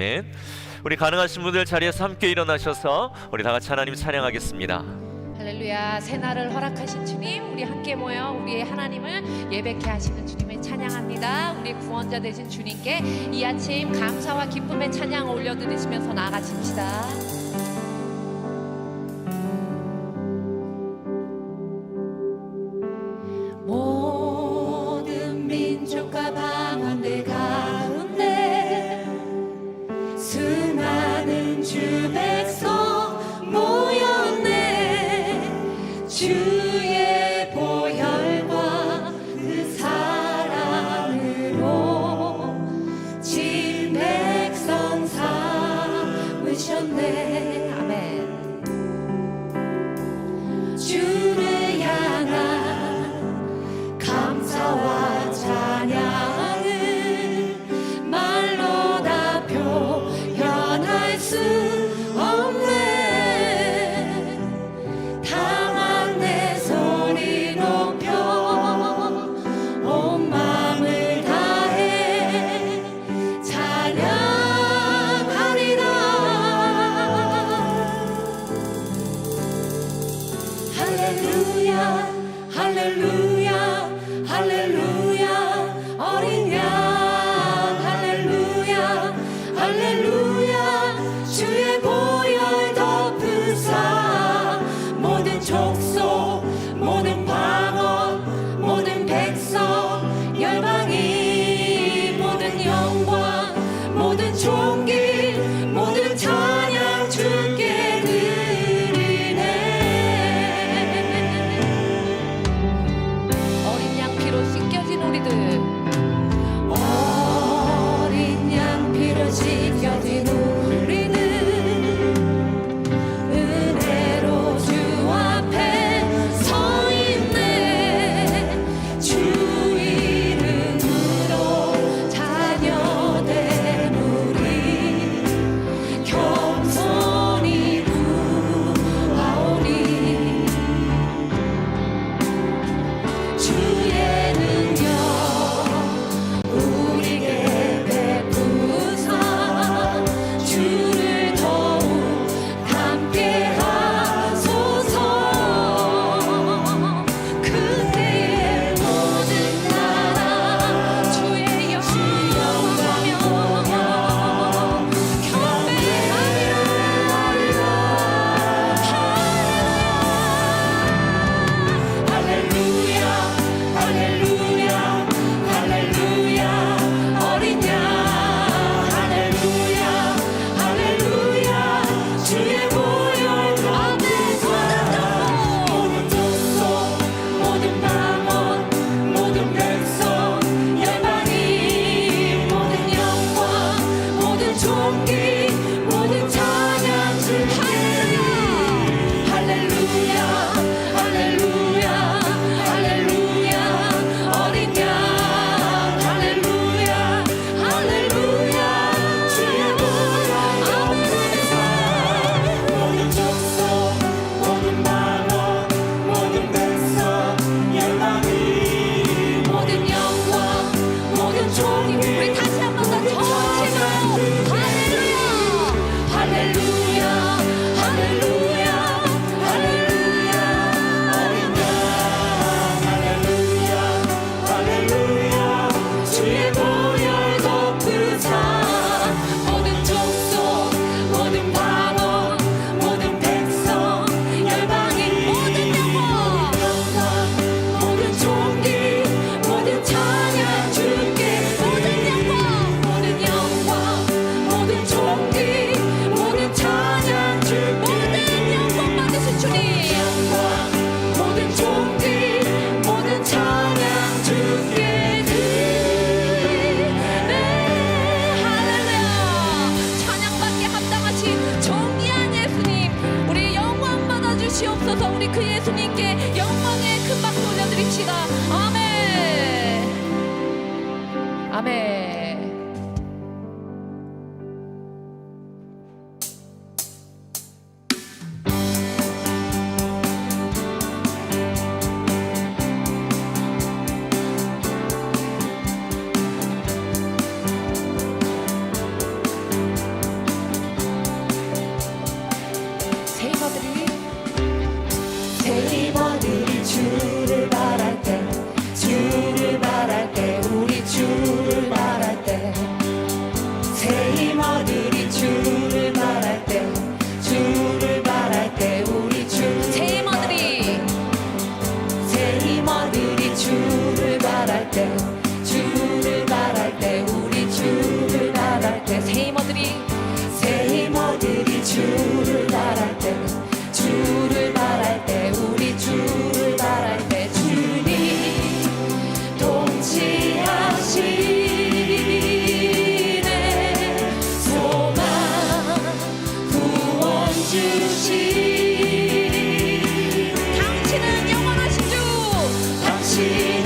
아멘. 우리 가능하신 분들 자리에서 함께 일어나셔서 우리 다 같이 하나님 찬양하겠습니다. 할렐루야 새날을 허락하신 주님 우리 함께 모여 우리의 하나님을 예배케 하시는 주님을 찬양합니다 우리 구원자 되신 주님께 이 아침 감사와 기쁨의 찬양 올려드리시면서 나아가십시다 to 아멘. see.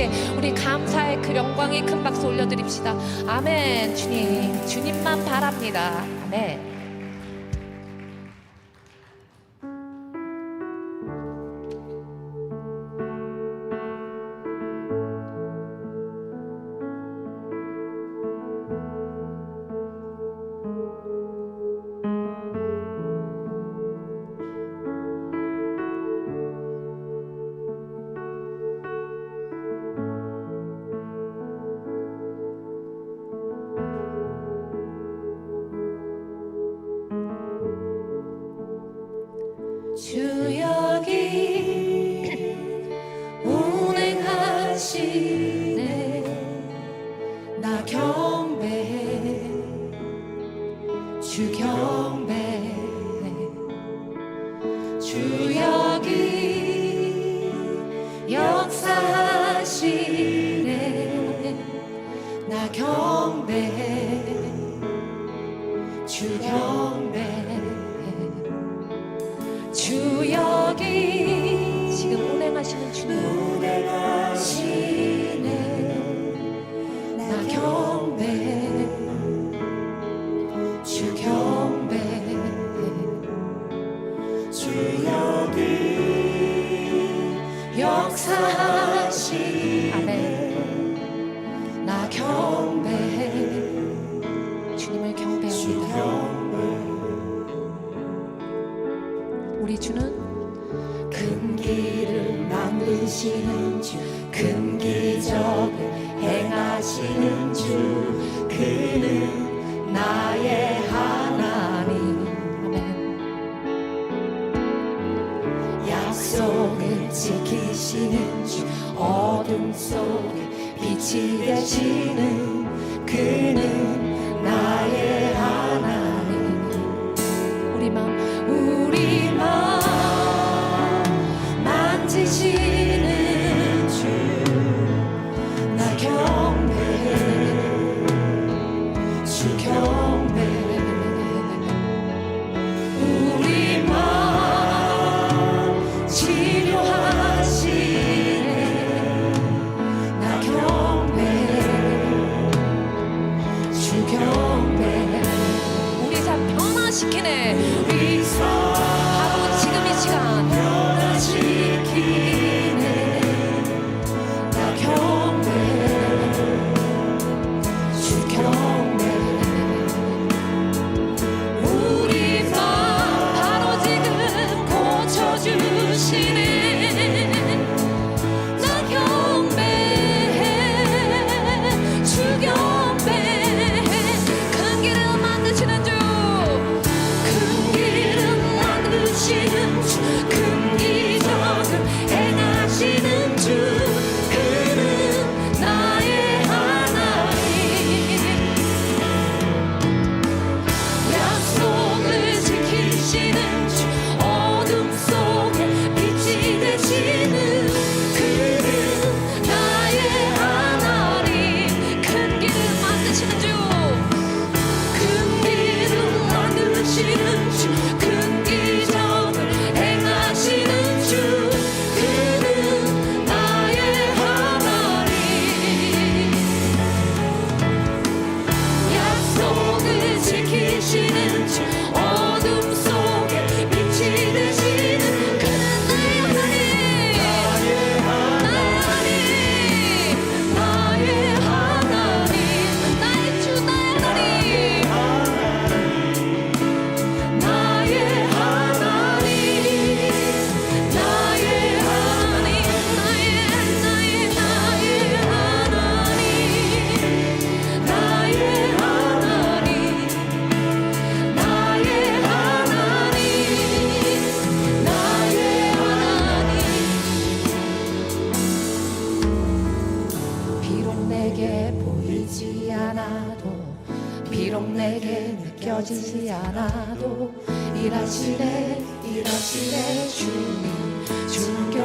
함께 우리 감사의 그 영광의 큰 박수 올려드립시다. 아멘. 주님, 주님만 바랍니다. 아멘. 여기 지금 운행하시는 주님. 하시는 주 그는 나의 하나님. 약속을 지키시는 주 어둠 속에 빛이 되시는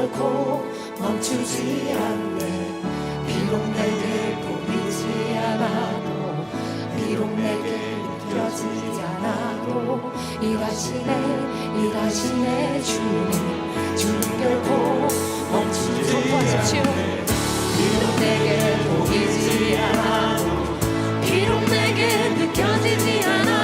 결코 멈추지 않네. 비록 내게 보이지 않아도 비록 내게 느껴지지 않아도 일하시네 일하시네 주님 주님 결코 멈추지 않네. 비록 내게 보이지 않아도 비록 내게 느껴지지 않아도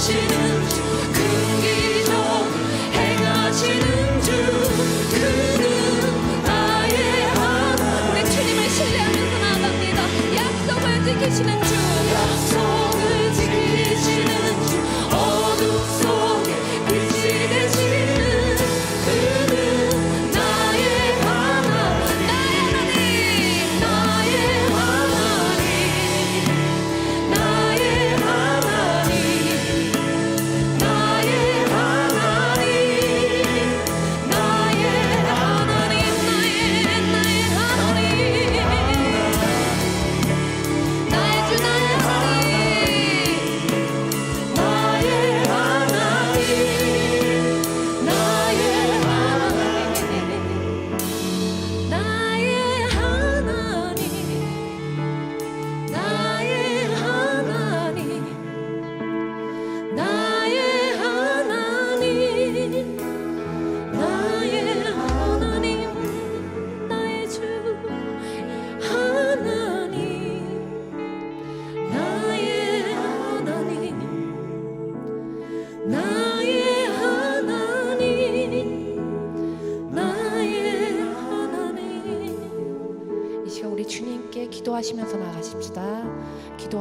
should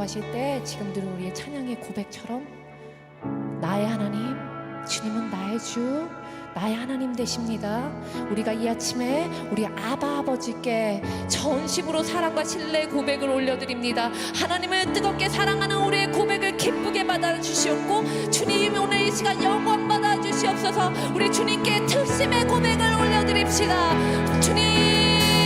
기도하실 때 지금 들은 우리의 찬양의 고백처럼 나의 하나님, 주님은 나의 주, 나의 하나님 되십니다. 우리가 이 아침에 우리 아바 아버지께 전심으로 사랑과 신뢰 고백을 올려드립니다. 하나님을 뜨겁게 사랑하는 우리의 고백을 기쁘게 받아주시옵고 주님 오늘 이 시간 영원 받아주시옵소서 우리 주님께 특심의 고백을 올려드립시다. 주님